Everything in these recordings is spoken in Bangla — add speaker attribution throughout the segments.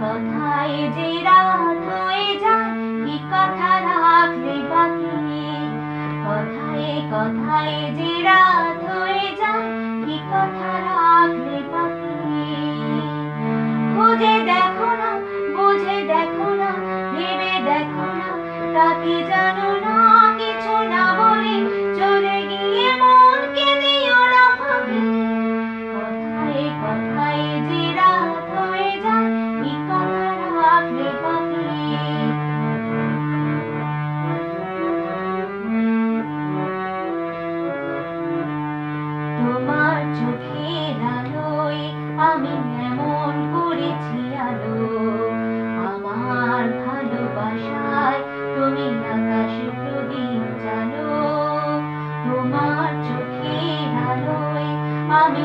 Speaker 1: কথায় যে রাত হয়ে যায়, কি কথা রাখলে বাকি? কথায় কথায় যে রাত হয়ে যায়, কি কথা রাখলে তোমার চোখের আলোয় আমি এমন করেছি আলো, আমার ভালোবাসায় তুমি আকাশ প্রদীপ জানো তোমার চোখের আলোয় আমি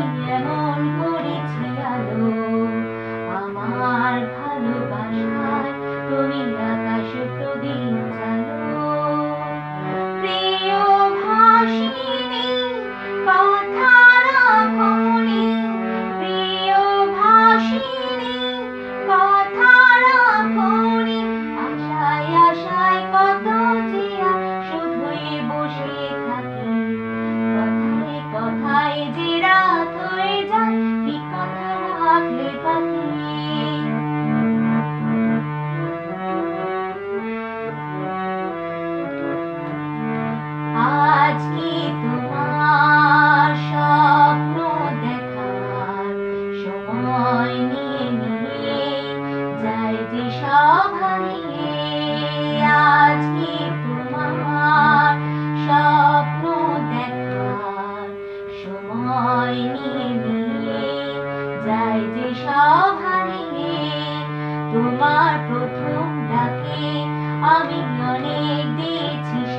Speaker 1: তোমার প্রথম ডাকে আমি অনেক দিয়েছি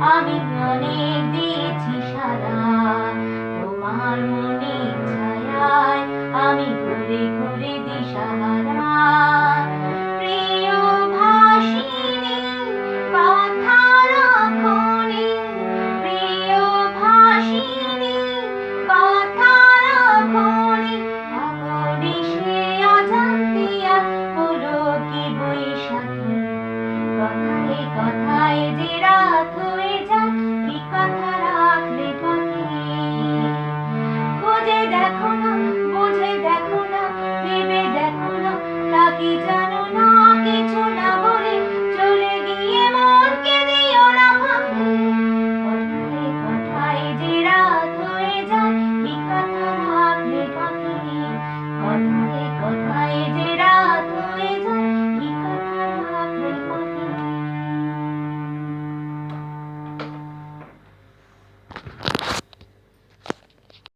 Speaker 1: আমি অনেক দিয়েছি সারা। তোমার মনে ছায় আমি ঘুরে ঘুরে দিশাহারা।